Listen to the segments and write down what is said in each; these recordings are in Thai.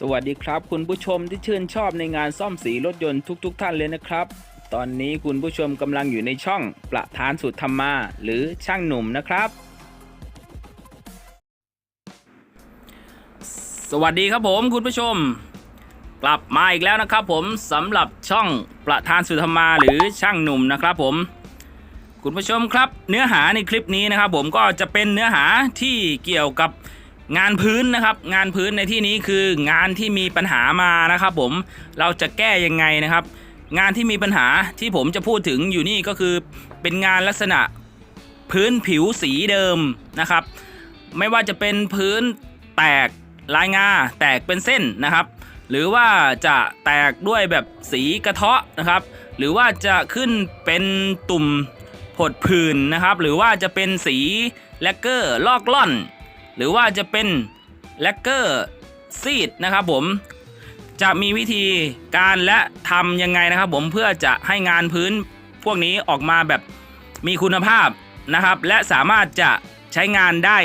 สวัสดีครับ คุณผู้ชมที่ชื่นชอบในงานซ่อมสีรถยนต์ทุกๆท่านเลยนะครับ ตอนนี้คุณผู้ชมกำลังอยู่ในช่องประธานสุดธรรมา หรือช่างหนุ่มนะครับ สวัสดีครับผมคุณผู้ชม กลับมาอีกแล้วนะครับ ผมสำหรับช่องประธานสุดธรรมาหรือช่างหนุ่มนะครับ ผม คุณผู้ชมครับ เนื้อหาในคลิปนี้นะครับ ผมก็จะเป็นเนื้อหาที่เกี่ยวกับ งานพื้นนะครับงานพื้นในที่นี้คืองานที่มีปัญหามานะครับผมเราจะแก้ยังไงนะครับ งานที่มีปัญหาที่ผมจะพูดถึงอยู่นี่ก็คือเป็นงานลักษณะพื้นผิวสีเดิมนะครับ ไม่ว่าจะเป็นพื้นแตกลายงาแตกเป็นเส้นนะครับ หรือว่าจะแตกด้วยแบบสีกระเทาะนะครับ หรือว่าจะขึ้นเป็นตุ่มผดผื่นนะครับ หรือว่าจะเป็นสีแลกเกอร์ลอกล่อน หรือว่าจะเป็นแลกเกอร์ซีดนะครับผมจะมีวิธีการและทำยังไงนะครับ ผมเพื่อจะให้งานพื้นพวกนี้ออกมาแบบมีคุณภาพนะครับ และสามารถจะใช้งานได้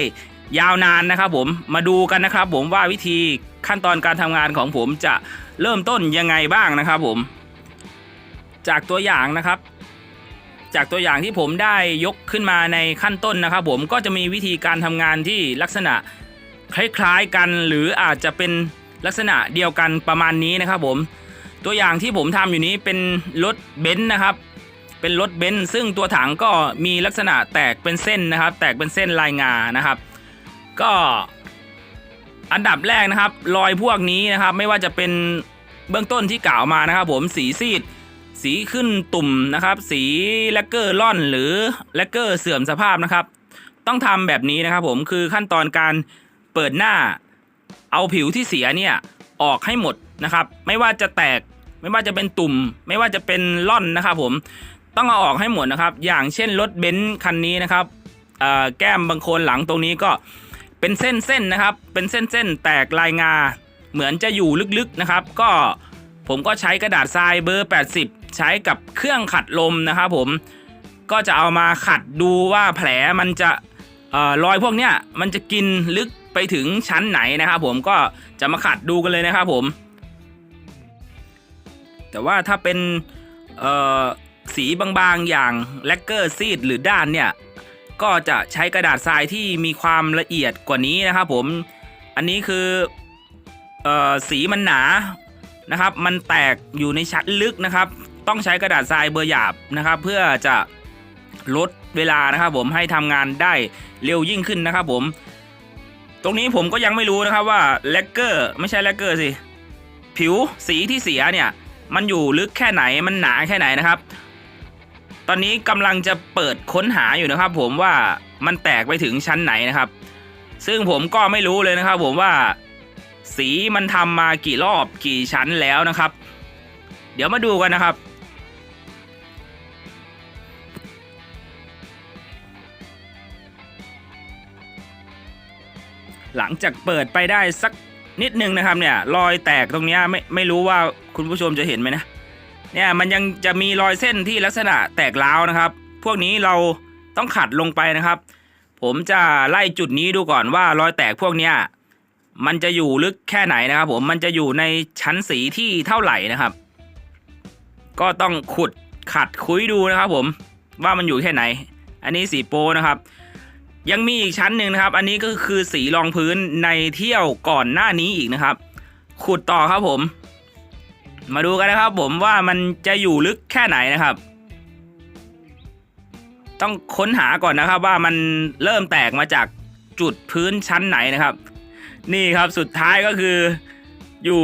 ยาวนานนะครับ ผมมาดูกันนะครับ ผมว่าวิธีขั้นตอนการทำงานของผมจะเริ่มต้นยังไงบ้างนะครับ ผม จากตัวอย่างนะครับ จากตัวอย่างที่ผมได้ยกขึ้นมาในขั้นต้นนะครับผมก็จะมีวิธีการทำงานที่ลักษณะคล้ายๆกัน หรืออาจจะเป็นลักษณะเดียวกันประมาณนี้นะครับผมตัวอย่างที่ผมทำอยู่นี้เป็นรถเบนซ์นะครับ เป็นรถเบนซ์ซึ่งตัวถังก็มีลักษณะแตกเป็นเส้นนะครับ แตกเป็นเส้นลายงานะครับ ก็อันดับแรกนะครับ รอยพวกนี้นะครับ ไม่ว่าจะเป็นเบื้องต้นที่กล่าวมานะครับ ผมสีซีด สีขึ้นตุ่มนะครับ สีแลกเกอร์ล่อนหรือแลกเกอร์เสื่อมสภาพนะครับ ต้องทำแบบนี้นะครับผมคือขั้นตอนการเปิดหน้า เอาผิวที่เสียเนี่ยออกให้หมดนะครับ ไม่ว่าจะแตกไม่ว่าจะเป็นตุ่ม ไม่ว่าจะเป็นล่อนนะครับผมต้องเอาออกให้หมดนะครับ อย่างเช่นรถเบนซ์คันนี้นะครับแก้มบางโคนหลังตรงนี้ก็เป็นเส้นๆนนะครับ เป็นเส้นๆแตกลายงา เหมือนจะอยู่ลึกๆนะครับ ก็ผมก็ใช้กระดาษทรายเบอร์ 80 ใช้กับเครื่องขัดลมนะครับผมก็จะเอามาขัดดูว่าแผลมันจะออรอยพวกเนี้ยมันจะกินลึกไปถึงชั้นไหนนะครับผมก็จะมาขัดดูกันเลยนะครับผม แต่ว่าถ้าเป็นสีบางๆอย่างแลกเกอร์ซีดหรือด้านเนี่ยก็จะใช้กระดาษทรายที่มีความละเอียดกว่านี้นะครับผมอันนี้คือออสีมันหนานะครับ มันแตกอยู่ในชั้นลึกนะครับ ต้องใช้กระดาษทรายเบอร์หยาบนะครับ เพื่อจะลดเวลานะครับผมให้ทำงานได้เร็วยิ่งขึ้นนะครับผม ตรงนี้ผมก็ยังไม่รู้นะครับว่าแลกเกอร์ไม่ใช่แลกเกอร์สิ ผิวสีที่เสียเนี่ย มันอยู่ลึกแค่ไหนมันหนาแค่ไหนนะครับ ตอนนี้กำลังจะเปิดค้นหาอยู่นะครับ ผมว่ามันแตกไปถึงชั้นไหนนะครับ ซึ่งผมก็ไม่รู้เลยนะครับ ผมว่าสีมันทำมากี่รอบกี่ชั้นแล้วนะครับ เดี๋ยวมาดูกันนะครับ หลังจากเปิดไปได้สักนิดนึงนะครับเนี่ยรอยแตกตรงนี้ไม่ไม่รู้ว่าคุณผู้ชมจะเห็นไหมนะเนี่ยมันยังจะมีรอยเส้นที่ลักษณะแตกร้าวนะครับ พวกนี้เราต้องขัดลงไปนะครับ ผมจะไล่จุดนี้ดูก่อนว่ารอยแตกพวกเนี้ยมันจะอยู่ลึกแค่ไหนนะครับ ผมมันจะอยู่ในชั้นสีที่เท่าไหร่นะครับ ก็ต้องขุดขัดคุยดูนะครับ ผมว่ามันอยู่แค่ไหน อันนี้สีโปนะครับ ยังมีอีกชั้นหนึ่งนะครับ อันนี้ก็คือสีรองพื้นในเที่ยวก่อนหน้านี้อีกนะครับ ขุดต่อครับผม มาดูกันนะครับผมว่ามันจะอยู่ลึกแค่ไหนนะครับ ต้องค้นหาก่อนนะครับว่ามันเริ่มแตกมาจากจุดพื้นชั้นไหนนะครับ นี่ครับสุดท้ายก็คืออยู่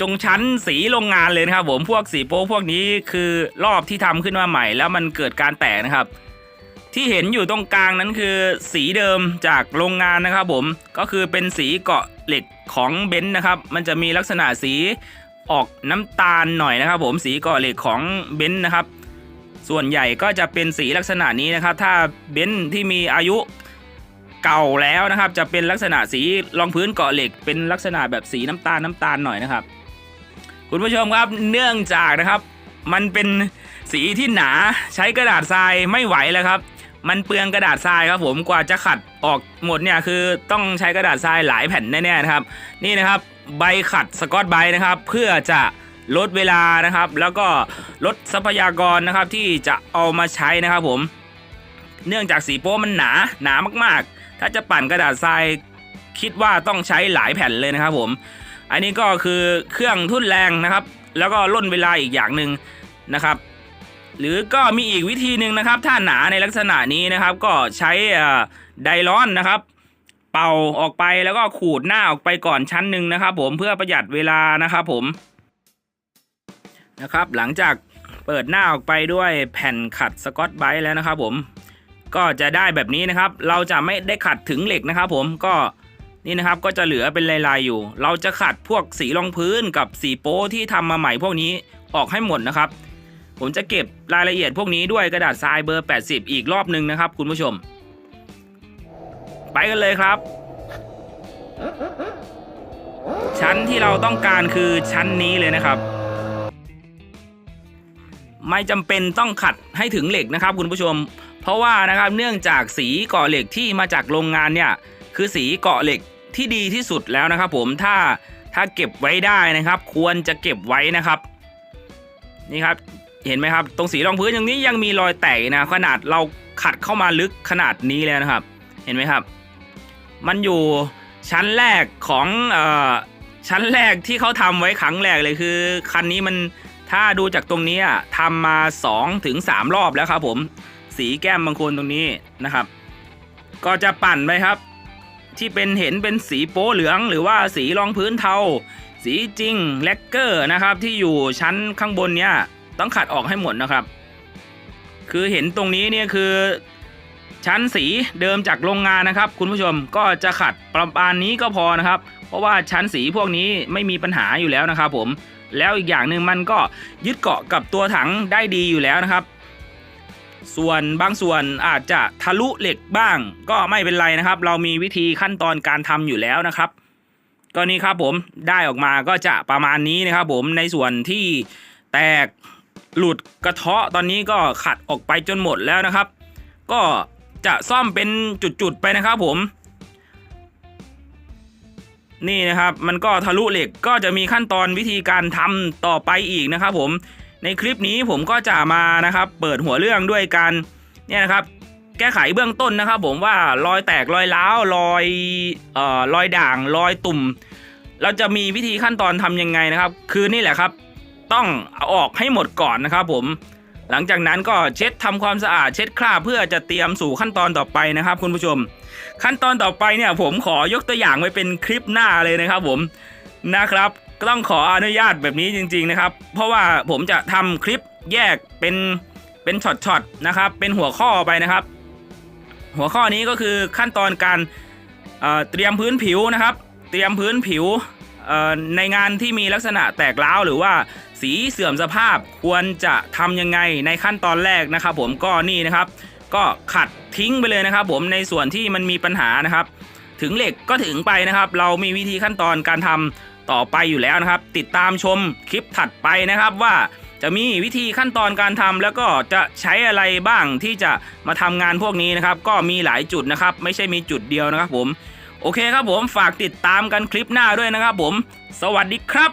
ตรงชั้นสีโรงงานเลยนะครับผมพวกสีโป๊พวกนี้คือรอบที่ทำขึ้นมาใหม่ แล้วมันเกิดการแตกนะครับ ที่เห็นอยู่ตรงกลางนั้นคือสีเดิมจากโรงงานนะครับผมก็คือเป็นสีเกาะเหล็กของเบนซ์นะครับ มันจะมีลักษณะสีออกน้ำตาลหน่อยนะครับ ผมสีเกาะเหล็กของเบนซ์นะครับ ส่วนใหญ่ก็จะเป็นสีลักษณะนี้นะครับ ถ้าเบนซ์ที่มีอายุเก่าแล้วนะครับ จะเป็นลักษณะสีรองพื้นเกาะเหล็ก เป็นลักษณะแบบสีน้ำตาลน้ำตาลหน่อยนะครับ คุณผู้ชมครับเนื่องจากนะครับ มันเป็นสีที่หนาใช้กระดาษทรายไม่ไหวแล้วครับ มันเปลืองกระดาษทรายครับผมกว่าจะขัดออกหมดเนี่ยคือต้องใช้กระดาษทรายหลายแผ่นแน่ๆนะครับ นี่นะครับใบขัดสกอตไบนะครับ เพื่อจะลดเวลานะครับ แล้วก็ลดทรัพยากรนะครับที่จะเอามาใช้นะครับผม เนื่องจากสีโป้มันหนาหนามากๆ ถ้าจะปั่นกระดาษทรายคิดว่าต้องใช้หลายแผ่นเลยนะครับผม อันนี้ก็คือเครื่องทุ่นแรงนะครับ แล้วก็ล่นเวลาอีกอย่างหนึ่งนะครับ หรือก็มีอีกวิธีหนึ่งนะครับ ถ้าหนาในลักษณะนี้นะครับ ก็ใช้ไดร้อนนะครับ เป่าออกไปแล้วก็ขูดหน้าออกไปก่อนชั้นหนึ่งนะครับ ผมเพื่อประหยัดเวลานะครับ ผมนะครับ หลังจากเปิดหน้าออกไปด้วยแผ่นขัดสกอตไบรท์แล้วนะครับ ผมก็จะได้แบบนี้นะครับ เราจะไม่ได้ขัดถึงเหล็กนะครับ ผมก็นี่นะครับก็จะเหลือเป็นลายๆอยู่ เราจะขัดพวกสีรองพื้นกับสีโป๊ที่ทำมาใหม่พวกนี้ออกให้หมดนะครับ ผมจะเก็บรายละเอียดพวกนี้ด้วยกระดาษทรายเบอร์ 80 อีกรอบหนึ่งนะครับ คุณผู้ชม ไปกันเลยครับ ชั้นที่เราต้องการคือชั้นนี้เลยนะครับ ไม่จำเป็นต้องขัดให้ถึงเหล็กนะครับ คุณผู้ชม เพราะว่านะครับเนื่องจากสีเกาะเหล็กที่มาจากโรงงานเนี่ยคือสีเกาะเหล็กที่ดีที่สุดแล้วนะครับผมถ้าถ้าเก็บไว้ได้นะครับ ควรจะเก็บไว้นะครับ นี่ครับ เห็นไหมครับ ตรงสีรองพื้นอย่างนี้ยังมีรอยแตกนะขนาดเราขัดเข้ามาลึกขนาดนี้แล้วนะครับ เห็นไหมครับ มันอยู่ชั้นแรกของอชั้นแรกที่เขาทำไว้ครั้งแรกเลยคือ คันนี้มันถ้าดูจากตรงนี้อะทำมา2ถึง3รอบแล้วครับผม สีแก้มบางคนตรงนี้นะครับ ก็จะปั่นไปครับ ที่เป็นเห็นเป็นสีโป๊เหลือง หรือว่าสีรองพื้นเทา สีจริงแลกเกอร์นะครับ ที่อยู่ชั้นข้างบนเนี้ย ต้องขัดออกให้หมดนะครับ คือเห็นตรงนี้เนี่ยคือชั้นสีเดิมจากโรงงานนะครับ คุณผู้ชมก็จะขัดประมาณนี้ก็พอนะครับ เพราะว่าชั้นสีพวกนี้ไม่มีปัญหาอยู่แล้วนะครับ ผมแล้วอีกอย่างหนึ่งมันก็ยึดเกาะกับตัวถังได้ดีอยู่แล้วนะครับ ส่วนบางส่วนอาจจะทะลุเหล็กบ้าง ก็ไม่เป็นไรนะครับ เรามีวิธีขั้นตอนการทำอยู่แล้วนะครับ ก็นี่ครับผมได้ออกมาก็จะประมาณนี้นะครับ ผมในส่วนที่แตก หลุดกระเทาะตอนนี้ก็ขัดออกไปจนหมดแล้วนะครับ ก็จะซ่อมเป็นจุดๆไปนะครับผม นี่นะครับมันก็ทะลุเหล็กก็จะมีขั้นตอนวิธีการทำต่อไปอีกนะครับ ผมในคลิปนี้ผมก็จะมานะครับ เปิดหัวเรื่องด้วยการเนี่ยนะครับ แก้ไขเบื้องต้นนะครับ ผมว่ารอยแตกรอยร้าวรอยเอ่อรอยด่างรอยตุ่ม เราจะมีวิธีขั้นตอนทำยังไงนะครับ คือนี่แหละครับ ต้องเอาออกให้หมดก่อนนะครับผม หลังจากนั้นก็เช็ดทำความสะอาดเช็ดคราบเพื่อจะเตรียมสู่ขั้นตอนต่อไปนะครับ คุณผู้ชม ขั้นตอนต่อไปเนี่ยผมขอยกตัวอย่างไว้เป็นคลิปหน้าเลยนะครับผมนะครับก็ต้องขออนุญาตแบบนี้จริง ๆนะครับ เพราะว่าผมจะทำคลิปแยกเป็นเป็นช็อตๆนะครับ เป็นหัวข้อไปนะครับ หัวข้อนี้ก็คือขั้นตอนการเเตรียมพื้นผิวนะครับ เตรียมพื้นผิวในงานที่มีลักษณะแตกร้าวหรือว่า สีเสื่อมสภาพควรจะทำยังไงในขั้นตอนแรกนะครับ ผมก็นี่นะครับ ก็ขัดทิ้งไปเลยนะครับ ผมในส่วนที่มันมีปัญหานะครับ ถึงเหล็กก็ถึงไปนะครับ เรามีวิธีขั้นตอนการทำต่อไปอยู่แล้วนะครับ ติดตามชมคลิปถัดไปนะครับว่าจะมีวิธีขั้นตอนการทำแล้วก็จะใช้อะไรบ้างที่จะมาทำงานพวกนี้นะครับ ก็มีหลายจุดนะครับ ไม่ใช่มีจุดเดียวนะครับ ผม โอเคครับผมฝากติดตามกันคลิปหน้าด้วยนะครับ ผม สวัสดีครับ